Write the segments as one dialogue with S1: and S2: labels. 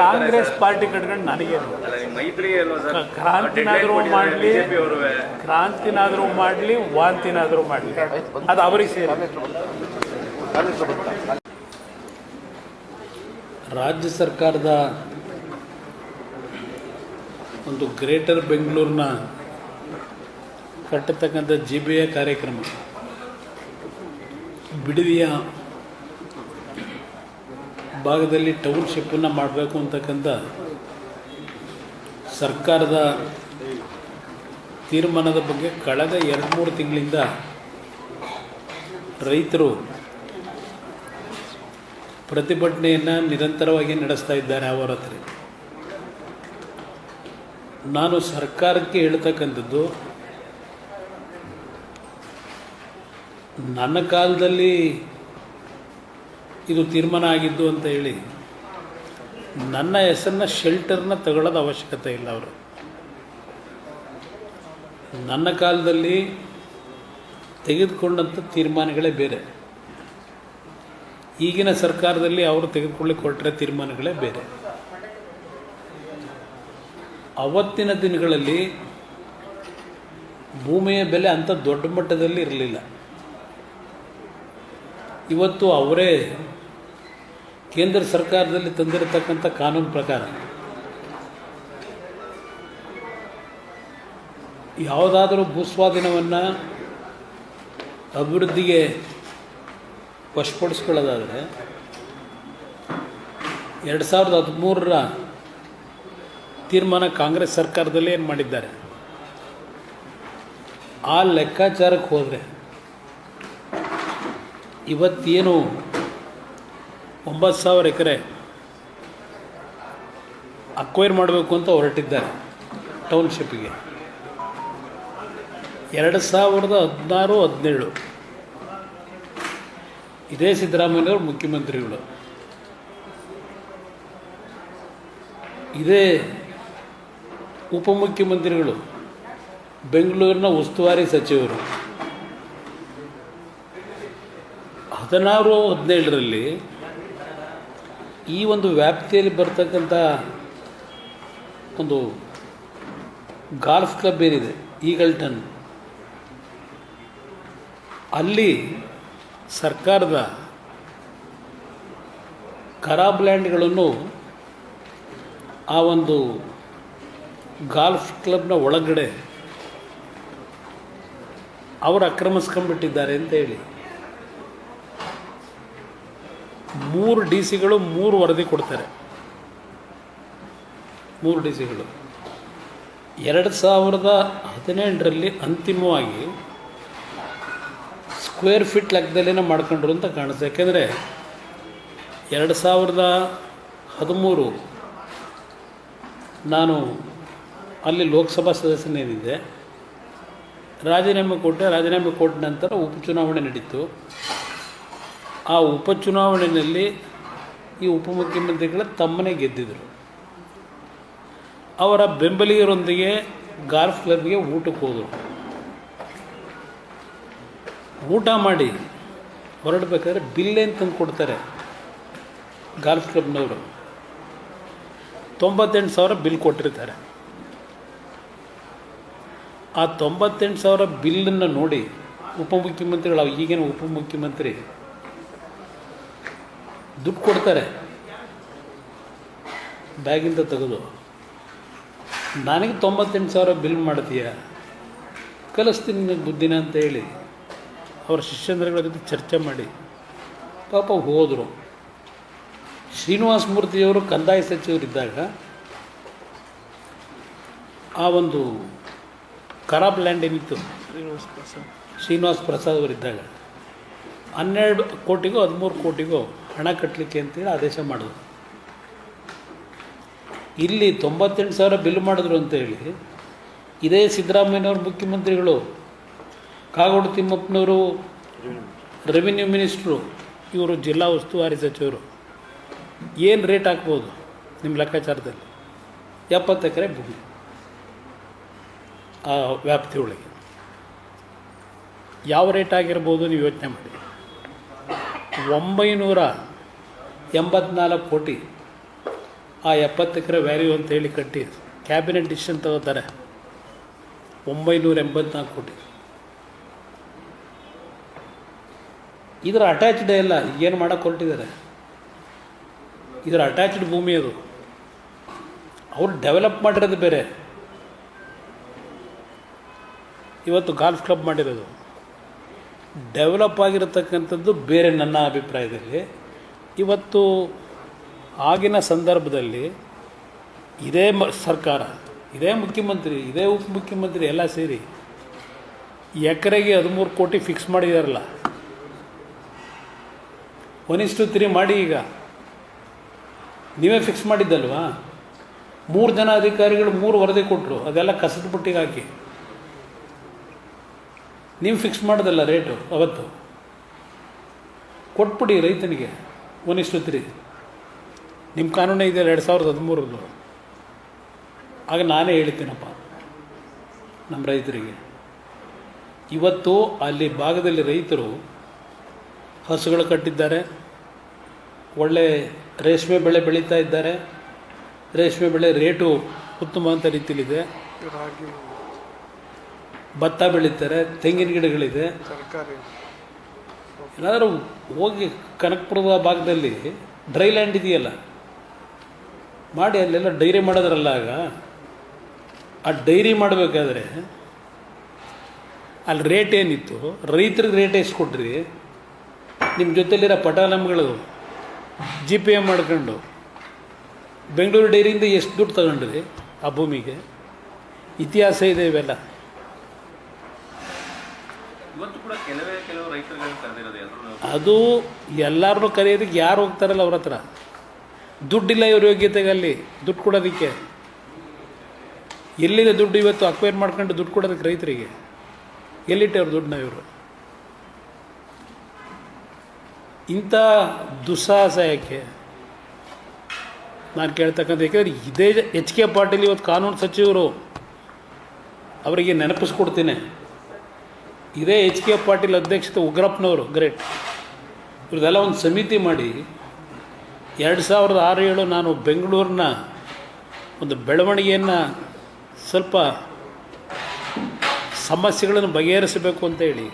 S1: Congress party ಕಟ್ಕೊಂಡು
S2: ನನಗೆ
S1: ಕ್ರಾಂತಿನಾದರೂ ಮಾಡಲಿ ಕ್ರಾಂತಿನಾದರೂ ಮಾಡಲಿ ವಾಂತಿನಾದರೂ ಮಾಡಲಿ. ಅದು ಅವರಿಗೆ ಸೇರಿ. ರಾಜ್ಯ ಸರ್ಕಾರದ ಒಂದು ಗ್ರೇಟರ್ ಬೆಂಗಳೂರಿನ ಕಟ್ಟತಕ್ಕಂಥ ಜಿ ಬಿ ಎ ಕಾರ್ಯಕ್ರಮ. ಬಿಡದಿಯ ಭಾಗದಲ್ಲಿ ಟೌನ್ಶಿಪ್ಪನ್ನು ಮಾಡಬೇಕು ಅಂತಕ್ಕಂಥ ಸರ್ಕಾರದ ತೀರ್ಮಾನದ ಬಗ್ಗೆ ಕಳೆದ ಎರಡು ಮೂರು ತಿಂಗಳಿಂದ ರೈತರು ಪ್ರತಿಭಟನೆಯನ್ನು ನಿರಂತರವಾಗಿ ನಡೆಸ್ತಾ ಇದ್ದಾರೆ ಅವರ ಹತ್ರ. ನಾನು ಸರ್ಕಾರಕ್ಕೆ ಹೇಳ್ತಕ್ಕಂಥದ್ದು, ನನ್ನ ಕಾಲದಲ್ಲಿ ಇದು ತೀರ್ಮಾನ ಆಗಿದ್ದು ಅಂತ ಹೇಳಿ ನನ್ನ ಹೆಸರನ್ನ ಶೆಲ್ಟರ್ನ ತಗೊಳ್ಳೋದು ಅವಶ್ಯಕತೆ ಇಲ್ಲ ಅವರು. ನನ್ನ ಕಾಲದಲ್ಲಿ ತೆಗೆದುಕೊಂಡಂಥ ತೀರ್ಮಾನಗಳೇ ಬೇರೆ. ಈಗಿನ ಸರ್ಕಾರದಲ್ಲಿ ಅವರು ತೆಗೆದುಕೊಳ್ಳಿಕ್ಕೆ ಕೊಟ್ಟರೆ ತೀರ್ಮಾನಗಳೇ ಬೇರೆ. ಅವತ್ತಿನ ದಿನಗಳಲ್ಲಿ ಭೂಮಿಯ ಬೆಲೆ ಅಂಥ ದೊಡ್ಡ ಮಟ್ಟದಲ್ಲಿ ಇರಲಿಲ್ಲ. ಇವತ್ತು ಅವರೇ ಕೇಂದ್ರ ಸರ್ಕಾರದಲ್ಲಿ ತಂದಿರತಕ್ಕಂಥ ಕಾನೂನು ಪ್ರಕಾರ ಯಾವುದಾದರೂ ಭೂಸ್ವಾಧೀನವನ್ನು ಅಭಿವೃದ್ಧಿಗೆ ವಶಪಡಿಸ್ಕೊಳ್ಳೋದಾದರೆ ಎರಡು ಸಾವಿರದ ಹದಿಮೂರರ ತೀರ್ಮಾನ ಕಾಂಗ್ರೆಸ್ ಸರ್ಕಾರದಲ್ಲಿ ಏನು ಮಾಡಿದ್ದಾರೆ? ಆ ಲೆಕ್ಕಾಚಾರಕ್ಕೆ ಹೋದರೆ ಇವತ್ತೇನು ಒಂಬತ್ತು ಸಾವಿರ ಎಕರೆ ಅಕ್ವೈರ್ ಮಾಡಬೇಕು ಅಂತ ಹೊರಟಿದ್ದಾರೆ ಟೌನ್ಶಿಪ್ಗೆ. ಎರಡು ಸಾವಿರದ ಹದಿನಾರು, ಹದಿನೇಳು. ಇದೇ ಸಿದ್ದರಾಮಯ್ಯವರು ಮುಖ್ಯಮಂತ್ರಿಗಳು. ಇದೇ ಉಪಮುಖ್ಯಮಂತ್ರಿಗಳು, ಬೆಂಗಳೂರಿನ ಉಸ್ತುವಾರಿ ಸಚಿವರು. ಹದಿನಾರು, ಹದಿನೇಳರಲ್ಲಿ ಈ ಒಂದು ವ್ಯಾಪ್ತಿಯಲ್ಲಿ ಬರ್ತಕ್ಕಂಥ ಒಂದು ಗಾಲ್ಫ್ ಕ್ಲಬ್ ಏನಿದೆ, ಈಗಲ್ಟನ್. ಅಲ್ಲಿ ಸರ್ಕಾರದ ಖರಾಬ್ ಲ್ಯಾಂಡ್ಗಳನ್ನು ಆ ಒಂದು ಗಾಲ್ಫ್ ಕ್ಲಬ್ನ ಒಳಗಡೆ ಅವರು ಆಕ್ರಮಿಸ್ಕೊಂಡ್ಬಿಟ್ಟಿದ್ದಾರೆ ಅಂತ ಹೇಳಿ. ಮೂರು ಡಿ ಸಿಗಳು ಮೂರು ವರದಿ ಕೊಡ್ತಾರೆ. ಮೂರು ಡಿ ಸಿಗಳು. ಎರಡು ಸಾವಿರದ ಹದಿನೆಂಟರಲ್ಲಿ ಅಂತಿಮವಾಗಿ ಸ್ಕ್ವೇರ್ ಫೀಟ್ ಲೆಕ್ಕದಲ್ಲೇನೋ ಮಾಡ್ಕೊಂಡ್ರು ಅಂತ ಕಾಣಿಸುತ್ತೆ ಯಾಕೆಂದರೆ ಎರಡು ಸಾವಿರದ ಹದಿಮೂರು ನಾನು ಅಲ್ಲಿ ಲೋಕಸಭಾ ಸದಸ್ಯನೇನಿದ್ದೆ. ರಾಜೀನಾಮೆ ಕೊಟ್ಟೆ. ರಾಜೀನಾಮೆ ಕೊಟ್ಟ ನಂತರ ಉಪಚುನಾವಣೆ ನಡೀತು. ಆ ಉಪಚುನಾವಣೆಯಲ್ಲಿ ಈ ಉಪಮುಖ್ಯಮಂತ್ರಿಗಳ ತಮ್ಮನೇ ಗೆದ್ದಿದ್ದರು ಅವರ ಬೆಂಬಲಿಗರೊಂದಿಗೆ ಗಾಲ್ಫ್ ಕ್ಲಬ್ಗೆ ಊಟಕ್ಕೆ ಹೋದರು. ಊಟ ಮಾಡಿ ಹೊರಡಬೇಕಾದ್ರೆ ಬಿಲ್ಲೇನು ತಂದು ಕೊಡ್ತಾರೆ ಗಾಲ್ಫ್ ಕ್ಲಬ್ನವರು. ತೊಂಬತ್ತೆಂಟು ಸಾವಿರ ಬಿಲ್ ಕೊಟ್ಟಿರ್ತಾರೆ. ಆ ತೊಂಬತ್ತೆಂಟು ಸಾವಿರ ಬಿಲ್ಲನ್ನು ನೋಡಿ ಉಪಮುಖ್ಯಮಂತ್ರಿಗಳು ಈಗಿನ ಉಪಮುಖ್ಯಮಂತ್ರಿ ದುಡ್ಡು ಕೊಡ್ತಾರೆ. ಬ್ಯಾಗಿಂದ ತೆಗೆದು. ನನಗೆ ತೊಂಬತ್ತೆಂಟು ಸಾವಿರ ಬಿಲ್ ಮಾಡ್ತೀಯ? ಕಲಿಸ್ತೀನಿ ನಿನಗೆ ಬುದ್ಧಿನ ಅಂತ ಹೇಳಿ. ಅವರ ಶಿಷ್ಯಂದ್ರಗಳ ಜೊತೆ ಚರ್ಚೆ ಮಾಡಿ. ಪಾಪ ಹೋದರು. ಶ್ರೀನಿವಾಸ ಮೂರ್ತಿಯವರು ಕಂದಾಯ ಸಚಿವರಿದ್ದಾಗ ಆ ಒಂದು ಖರಾಬ್ ಲ್ಯಾಂಡ್ ಏನಿತ್ತು? ಶ್ರೀನಿವಾಸ ಪ್ರಸಾದ್ ಅವರಿದ್ದಾಗ. ಹನ್ನೆರಡು ಕೋಟಿಗೋ ಹದಿಮೂರು ಕೋಟಿಗೋ ಹಣ ಕಟ್ಟಲಿಕ್ಕೆ ಅಂತೇಳಿ ಆದೇಶ ಮಾಡಿದ್ರು ಇಲ್ಲಿ ತೊಂಬತ್ತೆಂಟು ಸಾವಿರ ಬಿಲ್ ಮಾಡಿದ್ರು ಅಂತೇಳಿ ಇದೇ ಸಿದ್ದರಾಮಯ್ಯನವ್ರ ಮುಖ್ಯಮಂತ್ರಿಗಳು, ಕಾಗೋಡು ತಿಮ್ಮಪ್ಪನವರು ರೆವಿನ್ಯೂ ಮಿನಿಸ್ಟ್ರು ಇವರು ಜಿಲ್ಲಾ ಉಸ್ತುವಾರಿ ಸಚಿವರು, ಏನು ರೇಟ್ ಹಾಕ್ಬೋದು ನಿಮ್ಮ ಲೆಕ್ಕಾಚಾರದಲ್ಲಿ? ಎಪ್ಪತ್ತು ಎಕರೆ ಭೂಮಿ ಆ ವ್ಯಾಪ್ತಿ ಒಳಗೆ. ಯಾವ ರೇಟ್ ಆಗಿರ್ಬೋದು ನೀವು ಯೋಚನೆ ಮಾಡಿ. ಒಂಬೈನೂರ ಎಂಬತ್ನಾಲ್ಕು ಕೋಟಿ. ಆ ಎಪ್ಪತ್ತು ಎಕರೆ ವ್ಯಾಲ್ಯೂ ಅಂತ ಹೇಳಿ ಕಟ್ಟಿ ಕ್ಯಾಬಿನೆಟ್ ಡಿಸಿಷನ್ ತಗೋತಾರೆ. ಒಂಬೈನೂರ ಎಂಬತ್ನಾಲ್ಕು ಕೋಟಿ. ಇದರ ಅಟ್ಯಾಚ್ಡೇ ಇಲ್ಲ ಏನು ಮಾಡೋಕ್ಕೆ ಹೊರಟಿದ್ದಾರೆ. ಇದರ ಅಟ್ಯಾಚ್ಡ್ ಭೂಮಿ ಅದು. ಅವ್ರು ಡೆವಲಪ್ ಮಾಡಿರೋದು ಬೇರೆ. ಇವತ್ತು ಗಾಲ್ಫ್ ಕ್ಲಬ್ ಮಾಡಿರೋದು. ಡೆವಲಪ್ ಆಗಿರತಕ್ಕಂಥದ್ದು ಬೇರೆ ನನ್ನ ಅಭಿಪ್ರಾಯದಲ್ಲಿ. ಇವತ್ತು ಆಗಿನ ಸಂದರ್ಭದಲ್ಲಿ ಇದೇ ಮ, ಸರ್ಕಾರ, ಇದೇ ಮುಖ್ಯಮಂತ್ರಿ, ಇದೇ ಉಪಮುಖ್ಯಮಂತ್ರಿ ಎಲ್ಲ ಸೇರಿ ಎಕರೆಗೆ ಹದಿಮೂರು ಕೋಟಿ ಫಿಕ್ಸ್ ಮಾಡಿದಾರಲ್ಲ. ಒನ್ ಇಷ್ಟು ತ್ರೀ ಮಾಡಿ ಈಗ. ನೀವೇ ಫಿಕ್ಸ್ ಮಾಡಿದ್ದಲ್ವಾ? ಮೂರು ಜನ ಅಧಿಕಾರಿಗಳು ಮೂರು ವರದಿ ಕೊಟ್ಟರು ಅದೆಲ್ಲ ಕಸದ ಬುಟ್ಟಿಗೆ ಹಾಕಿ. ನೀವು ಫಿಕ್ಸ್ ಮಾಡೋದಲ್ಲ ರೇಟು ಅವತ್ತು? ಕೊಟ್ಬಿಡಿ ರೈತನಿಗೆ. ತ್ರೀ. ನಿಮ್ಮ ಕಾನೂನೇ ಇದೆ ಎರಡು ಸಾವಿರದ ಹದಿಮೂರದ್ದು ಆಗ ನಾನೇ ಹೇಳ್ತೀನಪ್ಪ ನಮ್ಮ ರೈತರಿಗೆ. ಇವತ್ತು ಅಲ್ಲಿ ಭಾಗದಲ್ಲಿ ರೈತರು ಹಸುಗಳು ಕಟ್ಟಿದ್ದಾರೆ. ಒಳ್ಳೆ ರೇಷ್ಮೆ ಬೆಳೆ ಬೆಳೀತಾ ಇದ್ದಾರೆ. ರೇಷ್ಮೆ ಬೆಳೆ ರೇಟು ಉತ್ತಮವಾದ ರೀತಿಯಲ್ಲಿದೆ.
S2: ರಾಗಿ
S1: ಭತ್ತ ಬೆಳೀತಾರೆ ತೆಂಗಿನ ಗಿಡಗಳಿದೆ.
S2: ತರಕಾರಿ.
S1: ಎಲ್ಲಾದರೂ ಹೋಗಿ ಕನಕಪುರದ ಭಾಗದಲ್ಲಿ ಡ್ರೈ ಲ್ಯಾಂಡ್ ಇದೆಯಲ್ಲ? ಮಾಡಿ ಅಲ್ಲೆಲ್ಲ ಡೈರಿ ಮಾಡೋದ್ರಲ್ಲ ಆಗ? ಆ ಡೈರಿ ಮಾಡಬೇಕಾದ್ರೆ ಅಲ್ಲಿ ರೇಟ್ ಏನಿತ್ತು? ರೈತರಿಗೆ ರೇಟ್ ಎಷ್ಟು ಕೊಟ್ರಿ ನಿಮ್ಮ ಜೊತೆಲಿರೋ ಪಟಾಲಮ್ಗಳು ಜಿ ಪಿ ಎಂ ಮಾಡ್ಕೊಂಡು ಬೆಂಗಳೂರು ಡೈರಿಯಿಂದ ಎಷ್ಟು ದುಡ್ಡು ತಗೊಂಡ್ರಿ ಆ ಭೂಮಿಗೆ? ಇತಿಹಾಸ ಇದೆ ಇವೆಲ್ಲ.
S3: ಎಲ್ಲರೂ
S1: ಅದು ಎಲ್ಲರನ್ನೂ ಕರೆಯೋದಕ್ಕೆ ಯಾರು ಹೋಗ್ತಾರಲ್ಲ ಅವ್ರ ಹತ್ರ? ದುಡ್ಡಿಲ್ಲ ಇವ್ರ ಯೋಗ್ಯತೆಗೆ ಅಲ್ಲಿ ದುಡ್ಡು ಕೊಡೋದಕ್ಕೆ. ಎಲ್ಲಿದೆ ದುಡ್ಡು ಇವತ್ತು ಅಕ್ವೈರ್ ಮಾಡ್ಕೊಂಡು ದುಡ್ಡು ಕೊಡೋದಕ್ಕೆ ರೈತರಿಗೆ? ಎಲ್ಲಿಟ್ಟೆ ಅವ್ರ ದುಡ್ಡನ್ನ ಇವರು? ಇಂಥ ದುಸ್ಸಾಹಸ ಯಾಕೆ? ನಾನು ಕೇಳ್ತಕ್ಕಂಥ ಯಾಕೆಂದರೆ ಇದೇ ಎಚ್ ಕೆ ಪಾಟೀಲ್ ಇವತ್ತು ಕಾನೂನು ಸಚಿವರು ಅವರಿಗೆ ನೆನಪಿಸ್ಕೊಡ್ತೀನಿ. ಇದೇ ಎಚ್ ಕೆ ಪಾಟೀಲ್ ಅಧ್ಯಕ್ಷತೆ ಉಗ್ರಪ್ಪನವರು ಗ್ರೇಟ್ ಇವ್ರದ್ದೆಲ್ಲ ಒಂದು ಸಮಿತಿ ಮಾಡಿ ಎರಡು ಸಾವಿರದ ಆರು ಏಳು ನಾನು ಬೆಂಗಳೂರಿನ ಒಂದು ಬೆಳವಣಿಗೆಯನ್ನು ಸ್ವಲ್ಪ ಸಮಸ್ಯೆಗಳನ್ನು ಬಗೆಹರಿಸಬೇಕು ಅಂತ ಹೇಳಿ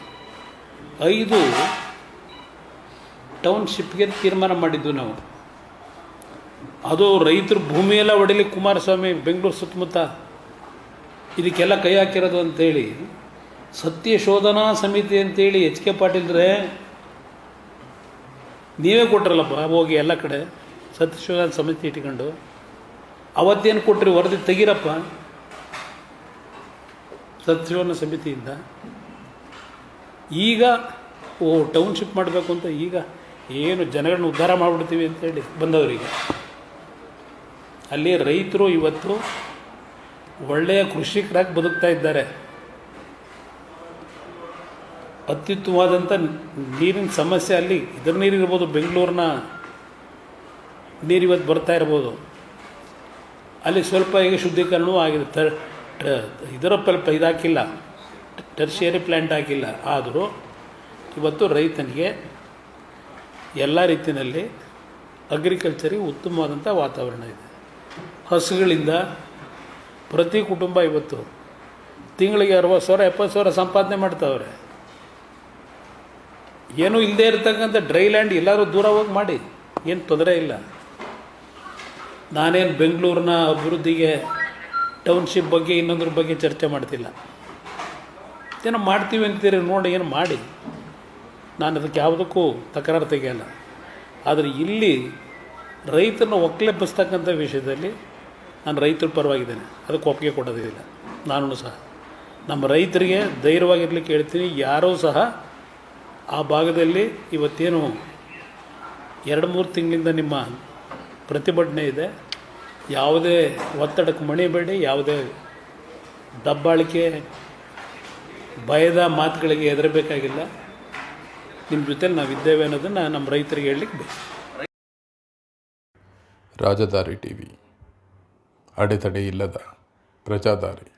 S1: ಐದು ಟೌನ್ಶಿಪ್ಗೆ ತೀರ್ಮಾನ ಮಾಡಿದ್ದು ನಾವು. ಅದು ರೈತರು ಭೂಮಿಯೆಲ್ಲ ಹೊಡಿಲಿ ಕುಮಾರಸ್ವಾಮಿ ಬೆಂಗಳೂರು ಸುತ್ತಮುತ್ತ ಇದಕ್ಕೆಲ್ಲ ಕೈ ಹಾಕಿರೋದು ಅಂತೇಳಿ ಸತ್ಯ ಶೋಧನಾ ಸಮಿತಿ ಅಂತೇಳಿ ಎಚ್ ಕೆ ಪಾಟೀಲ್ರೆ ನೀವೇ ಕೊಟ್ರಲ್ಲಪ್ಪ, ಹೋಗಿ ಎಲ್ಲ ಕಡೆ ಸತ್ಯ ಶೋಧನಾ ಸಮಿತಿ ಇಟ್ಕೊಂಡು. ಅವತ್ತೇನು ಕೊಟ್ರಿ ವರದಿ ತೆಗೀರಪ್ಪ? ಸತ್ಯಶೋಧನಾ ಸಮಿತಿಯಿಂದ. ಈಗ ಓ, ಟೌನ್ಶಿಪ್ ಮಾಡಬೇಕು ಅಂತ ಈಗ ಏನು ಜನಗಳನ್ನ ಉದ್ಧಾರ ಮಾಡಿಬಿಡ್ತೀವಿ ಅಂತೇಳಿ ಬಂದವರಿಗೆ. ಅಲ್ಲಿ ರೈತರು ಇವತ್ತು ಒಳ್ಳೆಯ ಕೃಷಿಕರಾಗಿ ಬದುಕ್ತಾ ಇದ್ದಾರೆ. ಅತ್ಯುತ್ತಮವಾದಂಥ ನೀರಿನ ಸಮಸ್ಯೆ ಅಲ್ಲಿ ಇದ್ರ ನೀರಿರ್ಬೋದು ಬೆಂಗಳೂರಿನ ನೀರು ಇವತ್ತು ಬರ್ತಾ ಇರ್ಬೋದು. ಅಲ್ಲಿ ಸ್ವಲ್ಪ ಈಗ ಶುದ್ಧೀಕರಣವೂ ಆಗಿದೆ. ತ, ಟ- ಇದರ ಪಲ್ಪ ಇದಾಕಿಲ್ಲ. ಟರ್ಷಿಯರಿ ಪ್ಲ್ಯಾಂಟ್ ಹಾಕಿಲ್ಲ. ಆದರೂ ಇವತ್ತು ರೈತನಿಗೆ ಎಲ್ಲ ರೀತಿಯಲ್ಲಿ ಅಗ್ರಿಕಲ್ಚರಿಗೆ ಉತ್ತಮವಾದಂಥ ವಾತಾವರಣ ಇದೆ. ಹಸುಗಳಿಂದ ಪ್ರತಿ ಕುಟುಂಬ ಇವತ್ತು ತಿಂಗಳಿಗೆ ಅರವತ್ತು ಸಾವಿರ, ಎಪ್ಪತ್ತು ಸಾವಿರ ಸಂಪಾದನೆ ಮಾಡ್ತಾವ್ರೆ. ಏನೂ ಇಲ್ಲದೆ ಇರತಕ್ಕಂಥ ಡ್ರೈ ಲ್ಯಾಂಡ್ ಎಲ್ಲರೂ ದೂರ ಹೋಗಿ ಮಾಡಿ. ಏನು ತೊಂದರೆ ಇಲ್ಲ. ನಾನೇನು ಬೆಂಗಳೂರಿನ ಅಭಿವೃದ್ಧಿಗೆ ಟೌನ್ಶಿಪ್ ಬಗ್ಗೆ ಇನ್ನೊಂದ್ರ ಬಗ್ಗೆ ಚರ್ಚೆ ಮಾಡ್ತಿಲ್ಲ. ಏನೋ ಮಾಡ್ತೀವಿ ಅಂತೀರಿ ನೋಡಿ, ಏನು ಮಾಡಿ. ನಾನು ಅದಕ್ಕೆ ಯಾವುದಕ್ಕೂ ತಕರಾರು ತೆಗೆಯಲ್ಲ. ಆದರೆ ಇಲ್ಲಿ ರೈತನ ಒಕ್ಕಲೆಬ್ಬಿಸ್ತಕ್ಕಂಥ ವಿಷಯದಲ್ಲಿ ನಾನು ರೈತರ ಪರವಾಗಿದ್ದೇನೆ. ಅದಕ್ಕೆ ಒಪ್ಪಿಗೆ ಕೊಡೋದಿಲ್ಲ. ನಾನು ಸಹ. ನಮ್ಮ ರೈತರಿಗೆ ಧೈರ್ಯವಾಗಿರ್ಲಿಕ್ಕೆ ಹೇಳ್ತೀನಿ. ಯಾರೂ ಸಹ ಆ ಭಾಗದಲ್ಲಿ ಇವತ್ತೇನು ಎರಡು ಮೂರು ತಿಂಗಳಿಂದ ನಿಮ್ಮ ಪ್ರತಿಭಟನೆ ಇದೆ. ಯಾವುದೇ ಒತ್ತಡಕ್ಕೆ ಮಣಿಬೇಡಿ ಯಾವುದೇ ದಬ್ಬಾಳಿಕೆ, ಭಯದ ಮಾತುಗಳಿಗೆ ಹೆದರಬೇಕಾಗಿಲ್ಲ. ನಿಮ್ಮ ಜೊತೆ ನಾವು ಇದ್ದೇವೆ ಅನ್ನೋದನ್ನು ನಮ್ಮ ರೈತರಿಗೆ ಹೇಳಲಿಕ್ಕೆ ಬೇಕು.
S4: ರಾಜಧಾರಿ ಟಿ ವಿ ಅಡೆತಡೆ ಇಲ್ಲದ ಪ್ರಜಾದಾರಿ.